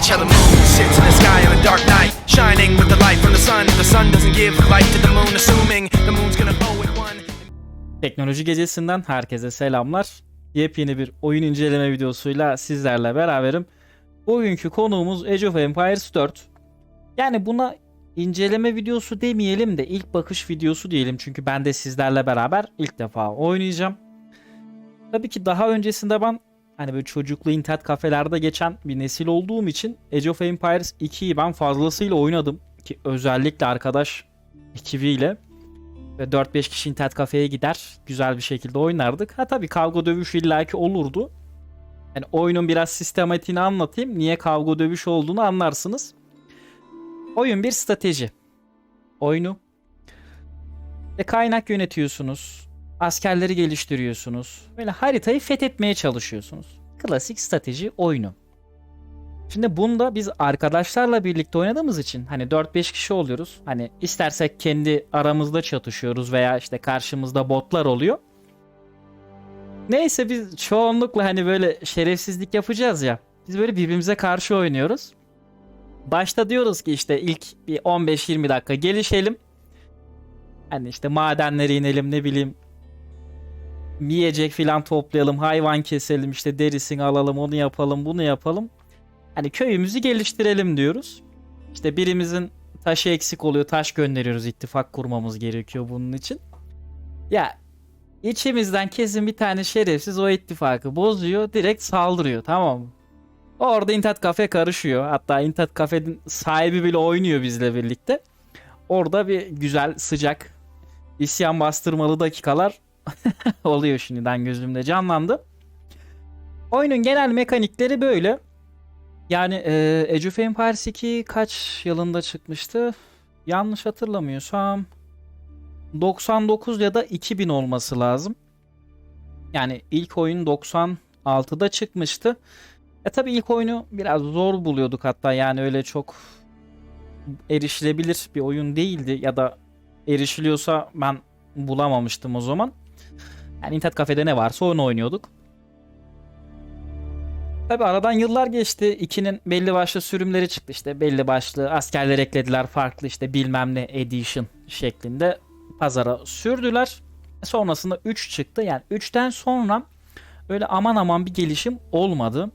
watch how the moon sits in the sky on a dark night, shining with the light from the sun. The sun doesn't give light to the moon, assuming the moon's gonna glow at one. Teknoloji Gecesi'nden herkese selamlar. Yepyeni bir oyun inceleme videosuyla sizlerle beraberim. Bugünkü konuğumuz Age of Empires 4. Yani buna inceleme videosu demeyelim de ilk bakış videosu diyelim. Çünkü ben de sizlerle beraber ilk defa oynayacağım. Tabii ki daha öncesinde ben hani böyle çocuklu internet kafelerde geçen bir nesil olduğum için Age of Empires 2'yi ben fazlasıyla oynadım. Ki özellikle arkadaş ekibiyle ve 4-5 kişi internet kafeye gider güzel bir şekilde oynardık. Ha tabii kavga dövüş illaki olurdu. Yani oyunun biraz sistematiğini anlatayım. Niye kavga dövüş olduğunu anlarsınız. Oyun bir strateji. Oyunu ve kaynak yönetiyorsunuz. Askerleri geliştiriyorsunuz. Böyle haritayı fethetmeye çalışıyorsunuz. Klasik strateji oyunu. Şimdi bunda biz arkadaşlarla birlikte oynadığımız için hani 4-5 kişi oluyoruz. Hani istersek kendi aramızda çatışıyoruz veya işte karşımızda botlar oluyor. Neyse biz çoğunlukla hani böyle şerefsizlik yapacağız ya. Biz böyle birbirimize karşı oynuyoruz. Başta diyoruz ki işte ilk bir 15-20 dakika gelişelim. Hani işte madenlere inelim ne bileyim. Yiyecek filan toplayalım, hayvan keselim, işte derisini alalım, onu yapalım, bunu yapalım. Hani köyümüzü geliştirelim diyoruz. İşte birimizin taşı eksik oluyor. Taş gönderiyoruz. ittifak kurmamız gerekiyor bunun için. Ya içimizden kesin bir tane şerefsiz o ittifakı bozuyor. Direkt saldırıyor tamam mı? Orada internet kafe karışıyor. Hatta internet kafenin sahibi bile oynuyor bizle birlikte. Orada bir güzel sıcak isyan bastırmalı dakikalar oluyor şimdiden gözümde canlandı. Oyunun genel mekanikleri böyle. Yani e, Age of Empires 2 kaç yılında çıkmıştı? Yanlış hatırlamıyorsam 99 ya da 2000 olması lazım. Yani ilk oyun 96'da çıkmıştı. E tabi ilk oyunu biraz zor buluyorduk hatta yani öyle çok erişilebilir bir oyun değildi ya da erişiliyorsa ben bulamamıştım o zaman. Yani internet kafede ne varsa onu oynuyorduk. Tabi aradan yıllar geçti. 2'nin belli başlı sürümleri çıktı işte. Belli başlı askerler eklediler. Farklı işte bilmem ne edition şeklinde pazara sürdüler. Sonrasında 3 çıktı. Yani 3'ten sonra öyle aman aman bir gelişim olmadı.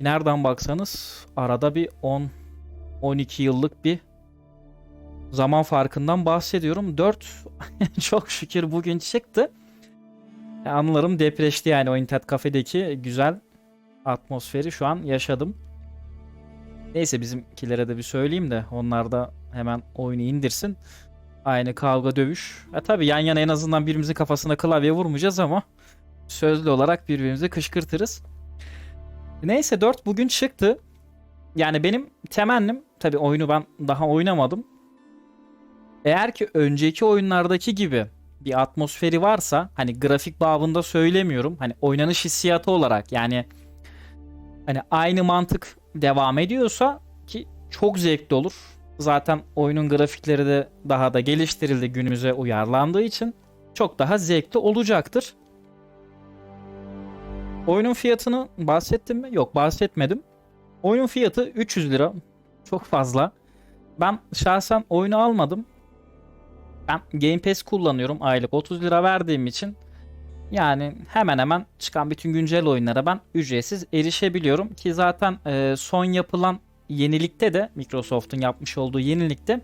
Nereden baksanız arada bir 10 12 yıllık bir zaman farkından bahsediyorum. 4 çok şükür bugün çıktı. Anılarım depreşti yani o internet kafedeki güzel atmosferi şu an yaşadım. Neyse bizimkilere de bir söyleyeyim de onlar da hemen oyunu indirsin. Aynı kavga dövüş. E tabi yan yana en azından birimizin kafasına klavye vurmayacağız ama sözlü olarak birbirimizi kışkırtırız. Neyse 4 bugün çıktı. Yani benim temennim tabi oyunu ben daha oynamadım. Eğer ki önceki oyunlardaki gibi bir atmosferi varsa hani grafik babında söylemiyorum. Hani oynanış hissiyatı olarak yani hani aynı mantık devam ediyorsa ki çok zevkli olur. Zaten oyunun grafikleri de daha da geliştirildi günümüze uyarlandığı için çok daha zevkli olacaktır. Oyunun fiyatını bahsettim mi? Yok bahsetmedim. Oyunun fiyatı 300 lira. Çok fazla. Ben şahsen oyunu almadım. Ben Game Pass kullanıyorum aylık 30 lira verdiğim için yani hemen hemen çıkan bütün güncel oyunlara ben ücretsiz erişebiliyorum ki zaten e, son yapılan yenilikte de Microsoft'un yapmış olduğu yenilikte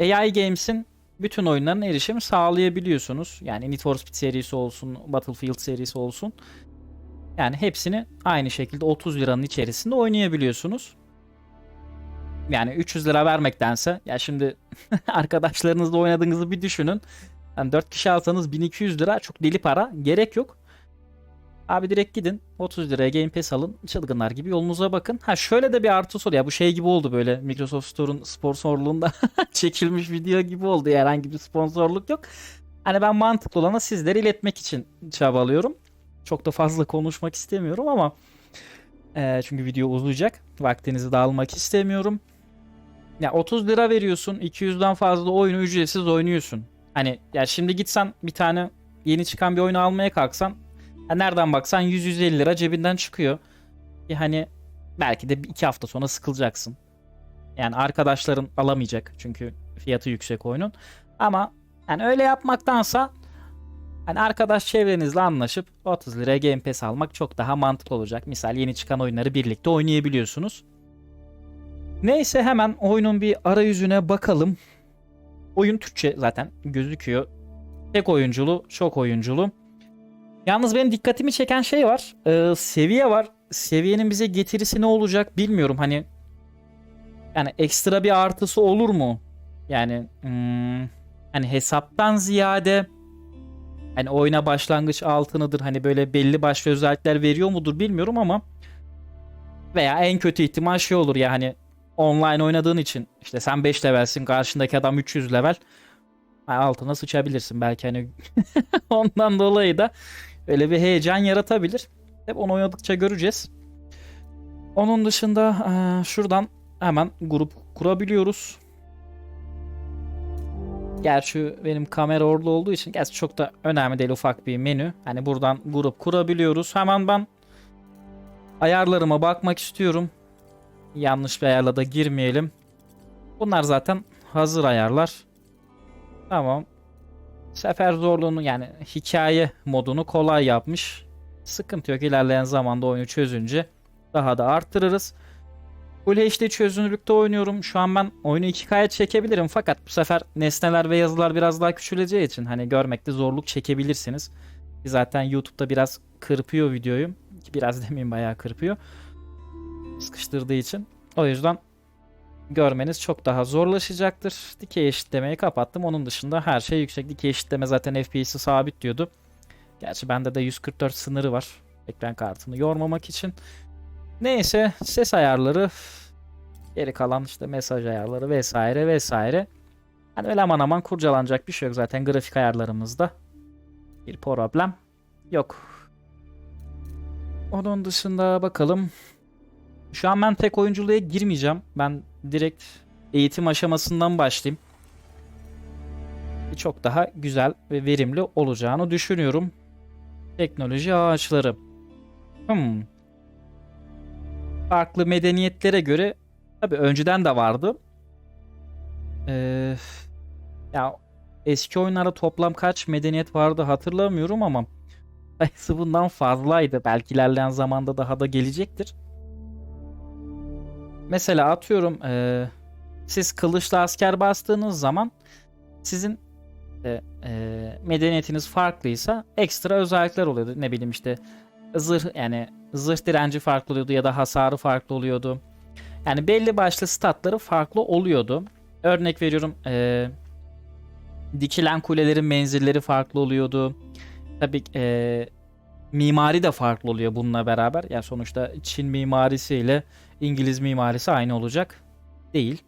AI Games'in bütün oyunlarına erişim sağlayabiliyorsunuz. Yani Need for Speed serisi olsun, Battlefield serisi olsun. Yani hepsini aynı şekilde 30 liranın içerisinde oynayabiliyorsunuz. Yani 300 lira vermektense ya şimdi arkadaşlarınızla oynadığınızı bir düşünün. Yani 4 kişi alsanız 1200 lira çok deli para. Gerek yok. Abi direkt gidin 30 liraya Game Pass alın. Çılgınlar gibi yolunuza bakın. Ha şöyle de bir artı oluyor. Ya bu şey gibi oldu böyle Microsoft Store'un sponsorluğunda çekilmiş video gibi oldu. Herhangi bir sponsorluk yok. Hani ben mantıklı olana sizlere iletmek için çabalıyorum. Çok da fazla konuşmak istemiyorum ama e, çünkü video uzayacak. Vaktinizi de almak istemiyorum. Ya 30 lira veriyorsun. 200'den fazla oyunu ücretsiz oynuyorsun. Hani ya şimdi gitsen bir tane yeni çıkan bir oyunu almaya kalksan ya nereden baksan 100-150 lira cebinden çıkıyor. Ya hani belki de bir iki hafta sonra sıkılacaksın. Yani arkadaşların alamayacak çünkü fiyatı yüksek oyunun. Ama yani öyle yapmaktansa hani arkadaş çevrenizle anlaşıp 30 liraya Game Pass almak çok daha mantıklı olacak. Misal yeni çıkan oyunları birlikte oynayabiliyorsunuz. Neyse hemen oyunun bir arayüzüne bakalım. Oyun Türkçe zaten gözüküyor. Tek oyunculu, çok oyunculu. Yalnız benim dikkatimi çeken şey var. Ee, seviye var. Seviyenin bize getirisi ne olacak bilmiyorum. Hani yani ekstra bir artısı olur mu? Yani hmm, hani hesaptan ziyade hani oyuna başlangıç altınıdır. Hani böyle belli başlı özellikler veriyor mudur bilmiyorum ama veya en kötü ihtimal şey olur ya hani online oynadığın için işte sen 5 levelsin karşındaki adam 300 level altına sıçabilirsin belki hani ondan dolayı da öyle bir heyecan yaratabilir. Hep onu oynadıkça göreceğiz. Onun dışında eee, şuradan hemen grup kurabiliyoruz. Gerçi benim kamera orada olduğu için gerçi çok da önemli değil ufak bir menü. Hani buradan grup kurabiliyoruz. Hemen ben ayarlarıma bakmak istiyorum. Yanlış bir ayarla da girmeyelim. Bunlar zaten hazır ayarlar. Tamam. Sefer zorluğunu yani hikaye modunu kolay yapmış. Sıkıntı yok ilerleyen zamanda oyunu çözünce daha da arttırırız. Full HD çözünürlükte oynuyorum. Şu an ben oyunu 2K'ya çekebilirim fakat bu sefer nesneler ve yazılar biraz daha küçüleceği için hani görmekte zorluk çekebilirsiniz. Zaten YouTube'da biraz kırpıyor videoyu. Biraz demeyeyim bayağı kırpıyor. Sıkıştırdığı için. O yüzden görmeniz çok daha zorlaşacaktır. Dikey eşitlemeyi kapattım. Onun dışında her şey yüksek. Dikey eşitleme zaten FPS'i sabit diyordu. Gerçi bende de 144 sınırı var. Ekran kartını yormamak için. Neyse ses ayarları geri kalan işte mesaj ayarları vesaire vesaire. Hani öyle aman aman kurcalanacak bir şey yok zaten grafik ayarlarımızda. Bir problem yok. Onun dışında bakalım. Şu an ben tek oyunculuğa girmeyeceğim. Ben direkt eğitim aşamasından başlayayım. Çok daha güzel ve verimli olacağını düşünüyorum. Teknoloji ağaçları. Hmm. Farklı medeniyetlere göre tabi önceden de vardı. Ee, ya eski oyunlarda toplam kaç medeniyet vardı hatırlamıyorum ama sayısı bundan fazlaydı. Belki ilerleyen zamanda daha da gelecektir. Mesela atıyorum eee, siz kılıçla asker bastığınız zaman sizin e, e, medeniyetiniz farklıysa ekstra özellikler oluyordu. Ne bileyim işte zırh yani zırh direnci farklı oluyordu ya da hasarı farklı oluyordu. Yani belli başlı statları farklı oluyordu. Örnek veriyorum eee, dikilen kulelerin menzilleri farklı oluyordu. Tabii eee, mimari de farklı oluyor bununla beraber. Yani sonuçta Çin mimarisiyle İngiliz mimarisi aynı olacak değil.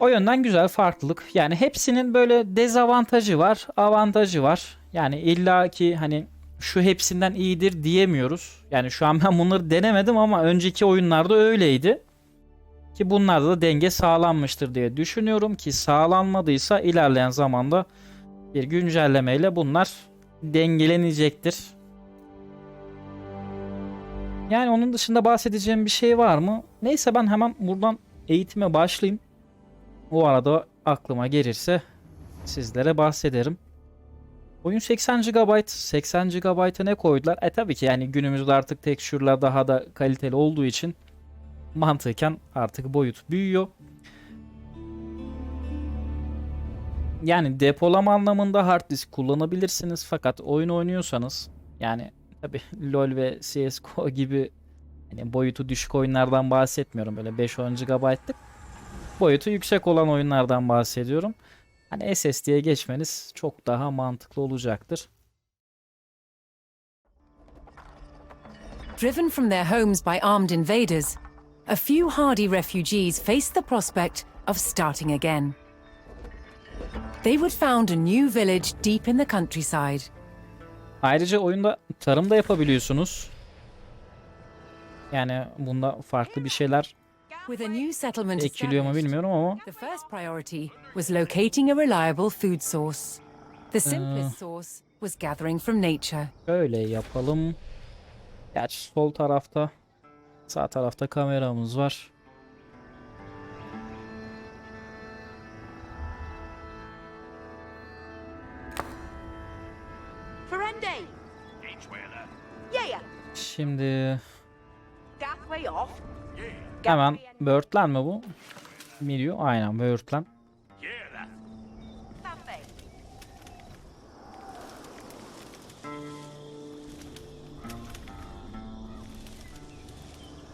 O yönden güzel farklılık. Yani hepsinin böyle dezavantajı var, avantajı var. Yani illa ki hani şu hepsinden iyidir diyemiyoruz. Yani şu an ben bunları denemedim ama önceki oyunlarda öyleydi. Ki bunlarda da denge sağlanmıştır diye düşünüyorum ki sağlanmadıysa ilerleyen zamanda bir güncellemeyle bunlar dengelenecektir. Yani onun dışında bahsedeceğim bir şey var mı? Neyse ben hemen buradan eğitime başlayayım. O arada aklıma gelirse sizlere bahsederim. Oyun 80 GB. 80 GB'a ne koydular? E tabii ki yani günümüzde artık tekstürler daha da kaliteli olduğu için mantıken artık boyut büyüyor. Yani depolama anlamında hard disk kullanabilirsiniz fakat oyun oynuyorsanız yani tabi LoL ve CSGO gibi hani boyutu düşük oyunlardan bahsetmiyorum böyle 5-10 GB'lık boyutu yüksek olan oyunlardan bahsediyorum. Hani SSD'ye geçmeniz çok daha mantıklı olacaktır. Driven from their homes by armed invaders, a few hardy refugees faced the prospect of starting again. They would found a new village deep in the countryside. Ayrıca oyunda tarım da yapabiliyorsunuz. Yani bunda farklı bir şeyler ekiliyor mu bilmiyorum ama nature. Şöyle yapalım. Gerçi sol tarafta Sağ tarafta kameramız var. Şimdi hemen Birdland mi bu? Milio aynen Birdland.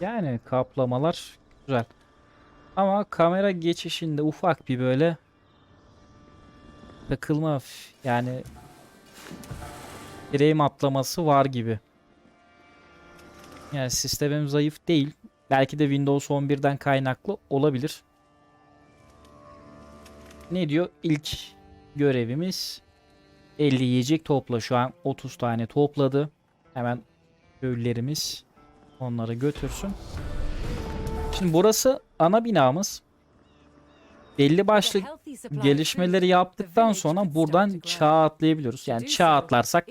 Yani kaplamalar güzel. Ama kamera geçişinde ufak bir böyle takılma yani frame atlaması var gibi. Yani sistemim zayıf değil. Belki de Windows 11'den kaynaklı olabilir. Ne diyor? İlk görevimiz 50 yiyecek topla. Şu an 30 tane topladı. Hemen köylülerimiz onları götürsün. Şimdi burası ana binamız. Belli başlı gelişmeleri yaptıktan sonra buradan çağ atlayabiliyoruz. Yani çağ atlarsak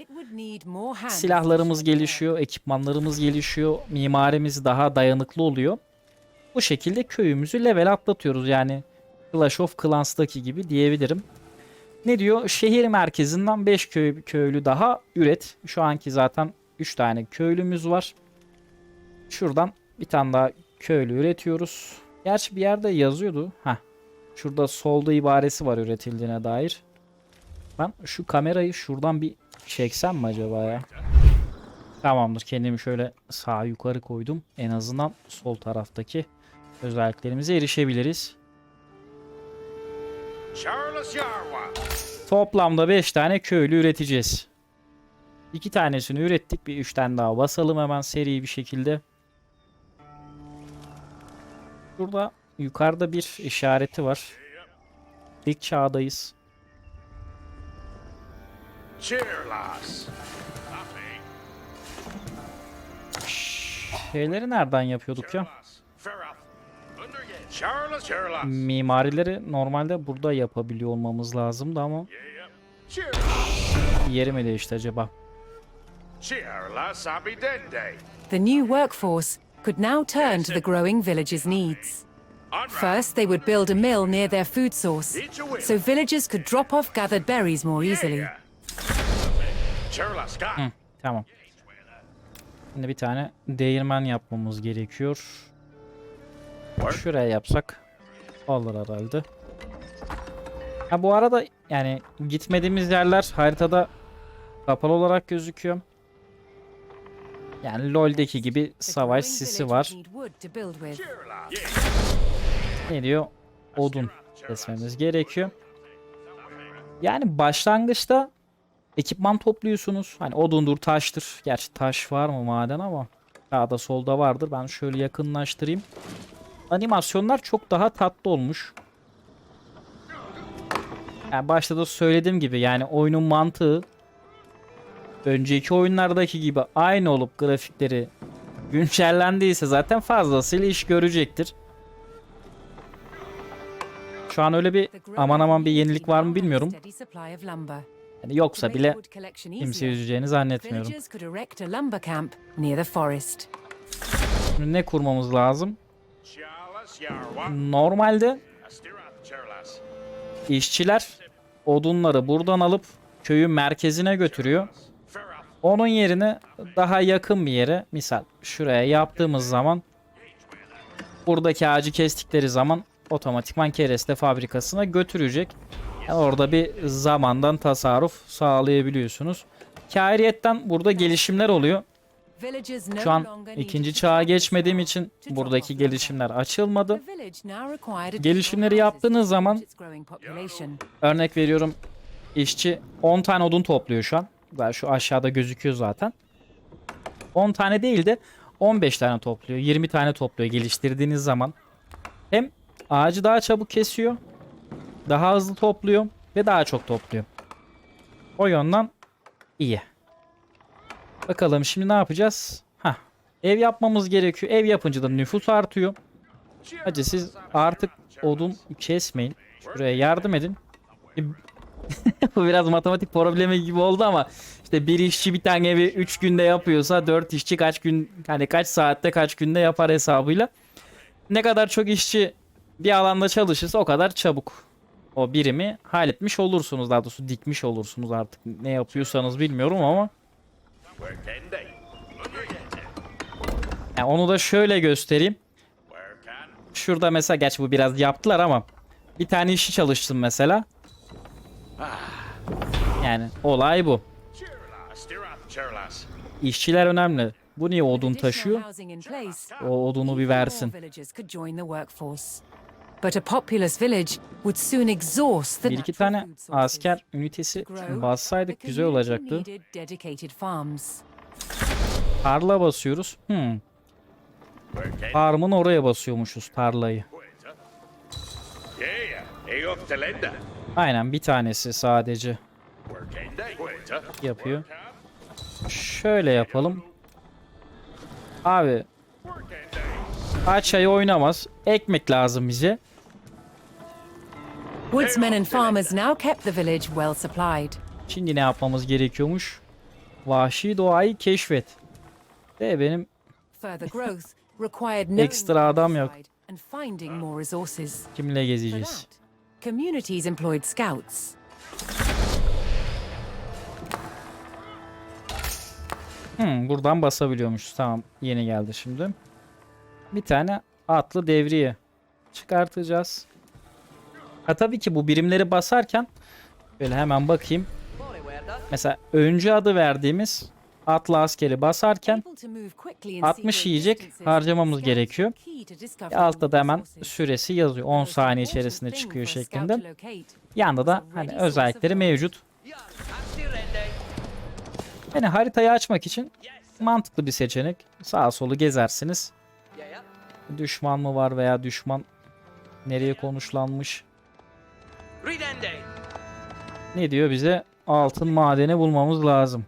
silahlarımız gelişiyor, ekipmanlarımız gelişiyor, mimarimiz daha dayanıklı oluyor. Bu şekilde köyümüzü level atlatıyoruz. Yani Clash of Clans'taki gibi diyebilirim. Ne diyor? Şehir merkezinden 5 köy, köylü daha üret. Şu anki zaten 3 tane köylümüz var. Şuradan bir tane daha köylü üretiyoruz. Gerçi bir yerde yazıyordu. Ha. Şurada solda ibaresi var üretildiğine dair. Ben şu kamerayı şuradan bir çeksem mi acaba ya? Tamamdır. Kendimi şöyle sağ yukarı koydum. En azından sol taraftaki özelliklerimize erişebiliriz. Toplamda 5 tane köylü üreteceğiz. 2 tanesini ürettik. Bir 3 tane daha basalım hemen seri bir şekilde. Burada yukarıda bir işareti var. İlk çağdayız. Cheerlas. Şeyleri nereden yapıyorduk ya? Mimarileri normalde burada yapabiliyor olmamız lazımdı ama yeri mi değişti acaba? The new workforce could now turn to the growing village's needs. First, they would build a mill near their food source, so villagers could drop off gathered berries more easily. Hı, tamam. Şimdi bir tane değirmen yapmamız gerekiyor. Şuraya yapsak olur herhalde. Ha bu arada yani gitmediğimiz yerler haritada kapalı olarak gözüküyor. Yani LoL'deki gibi savaş sisi var. Ne diyor? Odun kesmemiz gerekiyor. Yani başlangıçta ekipman topluyorsunuz. Hani odundur, taştır. Gerçi taş var mı maden ama sağda solda vardır. Ben şöyle yakınlaştırayım. Animasyonlar çok daha tatlı olmuş. Yani başta da söylediğim gibi yani oyunun mantığı önceki oyunlardaki gibi aynı olup grafikleri güncellendiyse zaten fazlasıyla iş görecektir. Şu an öyle bir aman aman bir yenilik var mı bilmiyorum. Yani yoksa bile kimse üzeceğini zannetmiyorum. Şimdi ne kurmamız lazım? Normalde işçiler odunları buradan alıp köyün merkezine götürüyor. Onun yerine daha yakın bir yere misal şuraya yaptığımız zaman buradaki ağacı kestikleri zaman otomatikman kereste fabrikasına götürecek. Orada bir zamandan tasarruf sağlayabiliyorsunuz. Kâriyetten burada gelişimler oluyor. Şu an ikinci çağa geçmediğim için buradaki gelişimler açılmadı. Gelişimleri yaptığınız zaman-. Örnek veriyorum işçi 10 tane odun topluyor şu an. Daha şu aşağıda gözüküyor zaten. 10 tane değil de 15 tane topluyor. 20 tane topluyor geliştirdiğiniz zaman. Hem ağacı daha çabuk kesiyor. Daha hızlı topluyor ve daha çok topluyor. O yönden iyi. Bakalım şimdi ne yapacağız? Hah. Ev yapmamız gerekiyor. Ev yapınca da nüfus artıyor. Hadi siz artık odun kesmeyin. Şuraya yardım edin. E, Bu biraz matematik problemi gibi oldu ama işte bir işçi bir tane evi 3 günde yapıyorsa 4 işçi kaç gün hani kaç saatte kaç günde yapar hesabıyla. Ne kadar çok işçi bir alanda çalışırsa o kadar çabuk o birimi halletmiş olursunuz daha doğrusu dikmiş olursunuz artık ne yapıyorsanız bilmiyorum ama yani onu da şöyle göstereyim. Şurada mesela gerçi bu biraz yaptılar ama bir tane işçi çalıştım mesela. Yani olay bu. İşçiler önemli. Bu niye odun taşıyor? O odunu bir versin. But a populous village would soon exhaust the Bir iki tane asker ünitesi bassaydık güzel olacaktı. Tarla basıyoruz. Hmm. Farmın oraya basıyormuşuz tarlayı. Aynen bir tanesi sadece yapıyor. Şöyle yapalım. Abi Where can they? aç ayı oynamaz. Ekmek lazım bize. Woodsmen and farmers now kept the village well supplied. Şimdi ne yapmamız gerekiyormuş? Vahşi doğayı keşfet. De benim Further growth required no Ekstra adam yok. and finding more resources. kimle For gezeceğiz? that, communities employed scouts. Hmm, buradan basabiliyormuşuz. Tamam yeni geldi şimdi. Bir tane atlı devriye çıkartacağız. Ha tabii ki bu birimleri basarken böyle hemen bakayım. Mesela öncü adı verdiğimiz atlı askeri basarken Able to move quickly in 60 secret yiyecek harcamamız gerekiyor. Ve altta da hemen süresi yazıyor. 10 Most saniye içerisinde çıkıyor şeklinde. Yanda da hani özellikleri mevcut. Yani haritayı açmak için mantıklı bir seçenek. Sağa solu gezersiniz. Düşman mı var veya düşman nereye konuşlanmış? Ne diyor bize? Altın madeni bulmamız lazım.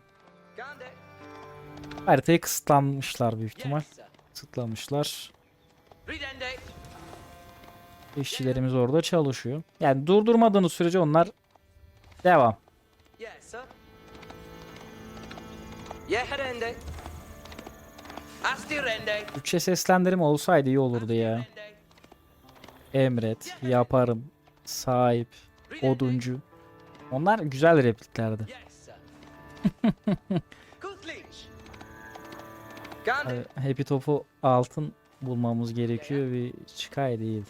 Haritayı kısıtlanmışlar büyük ihtimal. Kısıtlamışlar. İşçilerimiz orada çalışıyor. Yani durdurmadığınız sürece onlar devam. Türkçe seslendirme olsaydı iyi olurdu ya. Emret, yaparım, sahip, oduncu. Onlar güzel repliklerdi. Happy Top'u altın bulmamız gerekiyor. Bir çıkay değil.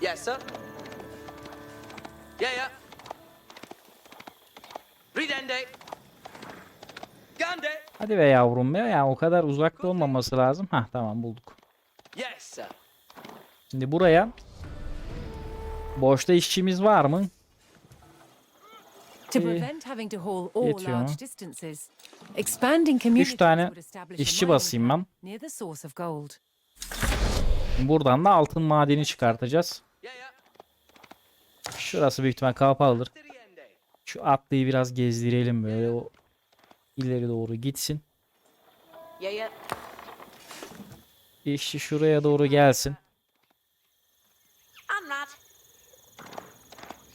Yes, sir. Yeah, yeah. Ridende. Gandhi. Hadi be yavrum be. Yani o kadar uzakta olmaması lazım. Hah tamam bulduk. Yes, sir. Şimdi buraya boşta işçimiz var mı? To prevent having to haul all yetiyor. large distances, expanding communities tane would establish a işçi mining basayım camp ben. near the source of gold. Buradan da altın madeni çıkartacağız. Şurası büyük ihtimal kapalıdır. Şu atlıyı biraz gezdirelim böyle o ileri doğru gitsin. İşçi şuraya doğru gelsin.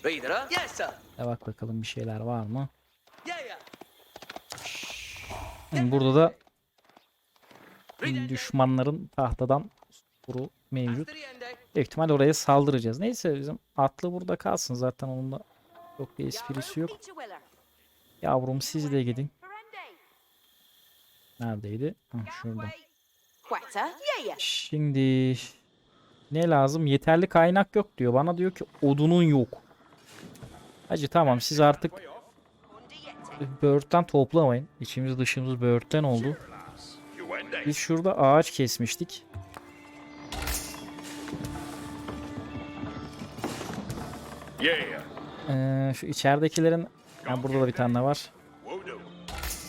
Huh? Yes, sir. E bak bakalım bir şeyler var mı? Yeah, yeah. Hı, Burada da düşmanların tahtadan soru mevcut. Büyük ihtimal oraya saldıracağız. Neyse bizim atlı burada kalsın zaten onun da çok bir esprisi yok. Yavrum siz de gidin. Neredeydi? Hı, şurada. Şimdi ne lazım? Yeterli kaynak yok diyor. Bana diyor ki odunun yok. Hacı tamam siz artık böğürtten toplamayın. İçimiz dışımız böğürtten oldu. Biz şurada ağaç kesmiştik. Ee, şu içeridekilerin ha, burada da bir tane var.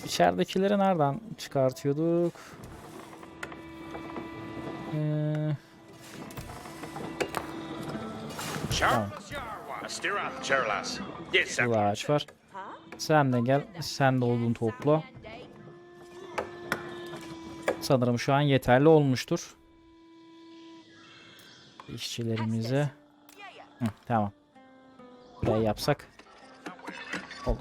İçeridekileri nereden çıkartıyorduk? Ee, Charlas Burada ağaç var. Sen de gel. Sen de odun topla. Sanırım şu an yeterli olmuştur. İşçilerimize. Hı, tamam. Burayı yapsak olur.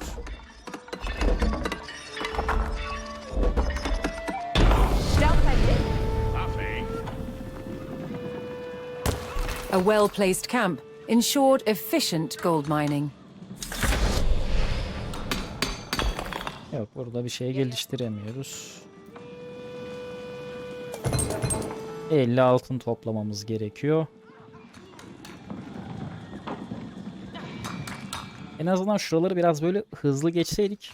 A well placed camp ensured efficient gold mining. Yok burada bir şey geliştiremiyoruz. 50 altın toplamamız gerekiyor. En azından şuraları biraz böyle hızlı geçseydik.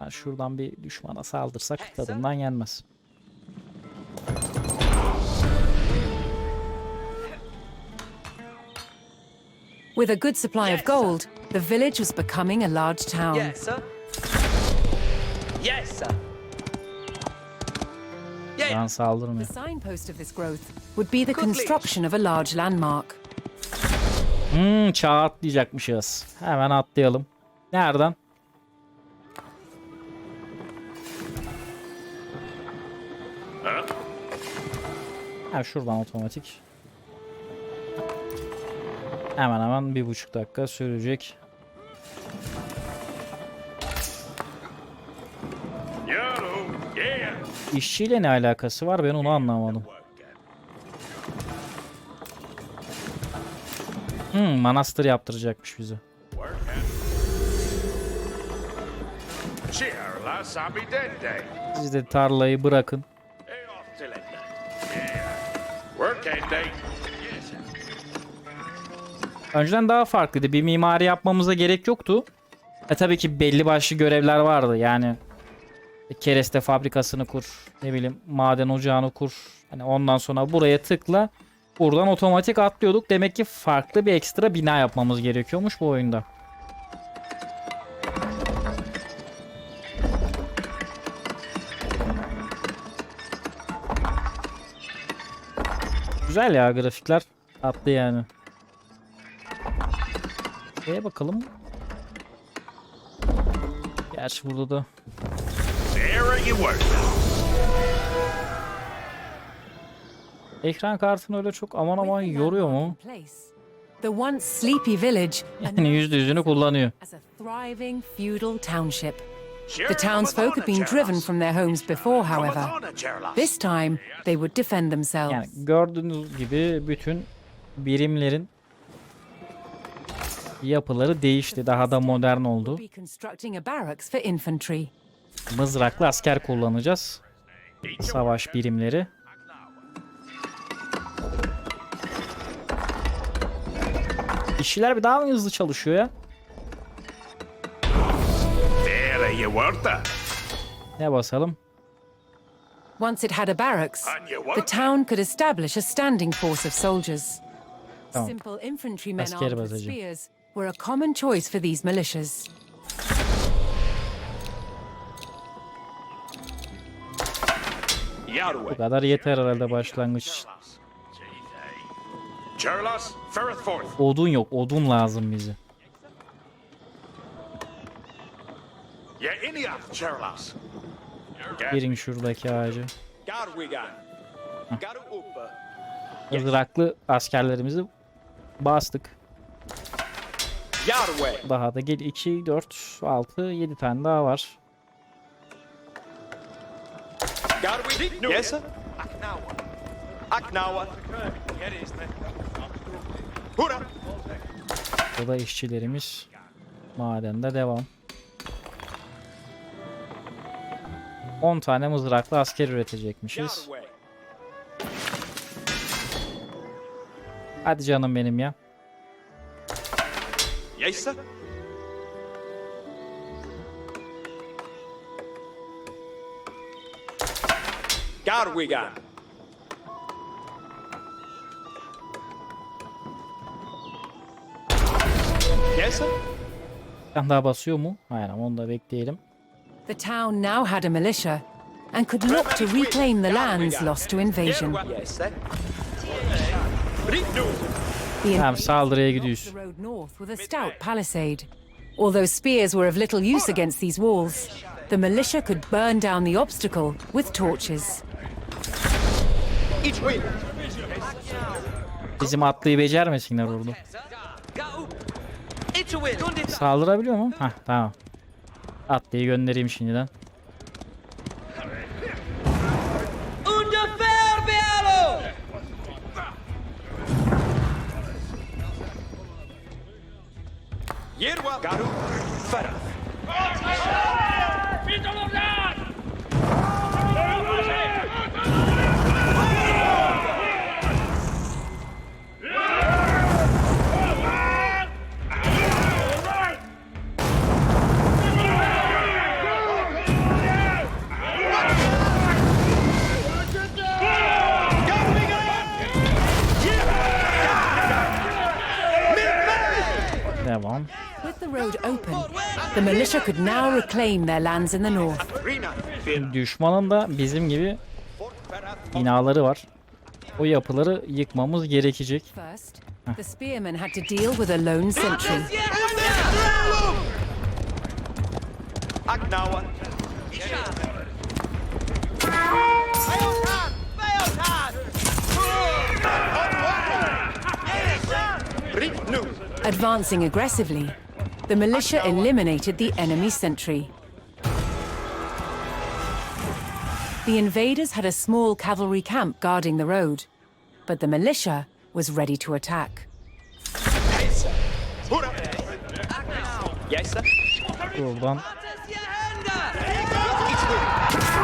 Yani şuradan bir düşmana saldırsak tadından yenmez. With a good supply of gold, the village was becoming a large town. Yes, sir. Yes, sir. An saldırmıyor. The signpost of this growth would be the construction of a large landmark. Hmm, çağ atlayacakmışız. Hemen atlayalım. Nereden? Ha şuradan otomatik. Hemen hemen bir buçuk dakika sürecek. İşçiyle ne alakası var ben onu anlamadım. Hmm, manastır yaptıracakmış bize. Siz de tarlayı bırakın. Önceden daha farklıydı. Bir mimari yapmamıza gerek yoktu. E tabii ki belli başlı görevler vardı. Yani kereste fabrikasını kur, ne bileyim maden ocağını kur. Hani ondan sonra buraya tıkla. Buradan otomatik atlıyorduk. Demek ki farklı bir ekstra bina yapmamız gerekiyormuş bu oyunda. Güzel ya grafikler. Tatlı yani. Şeye bakalım. Gerçi burada da ekran kartını öyle çok aman aman yoruyor mu? Yani yüzde yüzünü kullanıyor. The townsfolk had been driven from their homes before, however. This time, they would defend themselves. Yani gördüğünüz gibi bütün birimlerin yapıları değişti. Daha da modern oldu. Mızraklı asker kullanacağız. Savaş birimleri. İşçiler bir daha mı hızlı çalışıyor ya? Ne basalım? Once it had a barracks, you the town could establish a standing force of soldiers. Tamam. Simple infantrymen Asker armed with basacağım. spears were a common choice for these militias. Bu kadar yeter herhalde başlangıç. Odun yok. Odun lazım bize. Girin şuradaki ağacı. Iraklı askerlerimizi bastık. Daha da gel 2, 4, 6, 7 tane daha var. Yes, sir. Aknawa. Hurra. Burada işçilerimiz madende devam. 10 tane mızraklı asker üretecekmişiz. Hadi canım benim ya. Yes, sir. Garwigan. Yes, sir. Bir tane daha basıyor mu? Hayır ama onu da bekleyelim. The town now had a militia and could look to reclaim the lands lost to invasion. Yes, sir. The Tamam saldırıya gidiyoruz. the road north with a stout palisade. Although spears were of little use against these walls, the militia could burn down the obstacle with torches. Bizim atlıyı becermesinler orada. Saldırabiliyor mu? Hah tamam. Atlıyı göndereyim şimdiden. Yerwa. Garu. Farah. The road open, the militia could now reclaim their lands in the north. Düşmanın da bizim gibi binaları var. O yapıları yıkmamız gerekecek. First, the spearmen had to deal with a lone sentry. Advancing aggressively, the militia eliminated the enemy sentry. The invaders had a small cavalry camp guarding the road, but the militia was ready to attack. Yes, sir. Hurra. Yes, sir. Buradan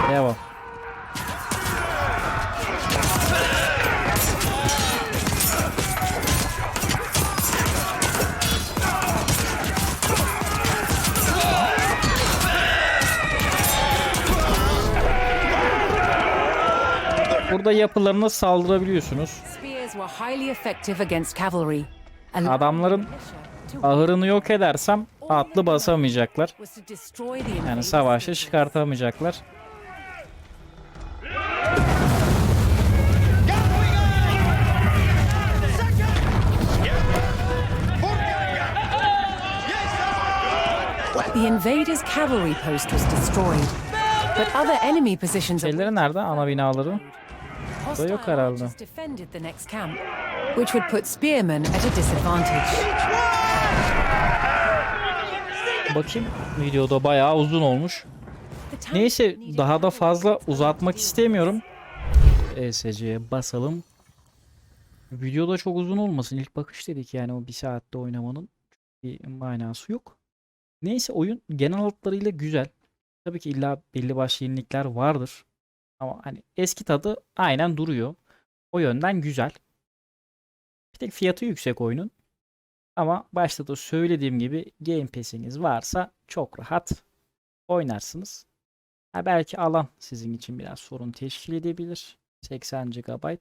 devam. Burada yapılarına saldırabiliyorsunuz. Adamların Ahırını yok edersem atlı basamayacaklar. Yani forces. çıkartamayacaklar. The invaders' cavalry post was destroyed, but other enemy positions Şeyleri nerede? Ana binaları. Hostile yok herhalde. which would put spearmen at a disadvantage. Bakayım videoda bayağı uzun olmuş. Neyse daha da fazla uzatmak istemiyorum. ESC'ye basalım. Videoda çok uzun olmasın. İlk bakış dedik yani o bir saatte oynamanın bir manası yok. Neyse oyun genel hatlarıyla güzel. Tabii ki illa belli başlı yenilikler vardır. Ama hani eski tadı aynen duruyor. O yönden güzel. Bir tek fiyatı yüksek oyunun. Ama başta da söylediğim gibi Game Pass'iniz varsa çok rahat oynarsınız. Ha belki alan sizin için biraz sorun teşkil edebilir. 80 GB.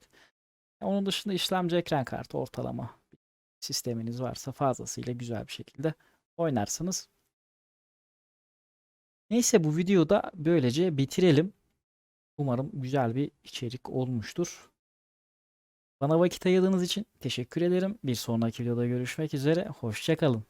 Onun dışında işlemci ekran kartı ortalama sisteminiz varsa fazlasıyla güzel bir şekilde oynarsınız. Neyse bu videoda böylece bitirelim. Umarım güzel bir içerik olmuştur. Bana vakit ayırdığınız için teşekkür ederim. Bir sonraki videoda görüşmek üzere. Hoşçakalın.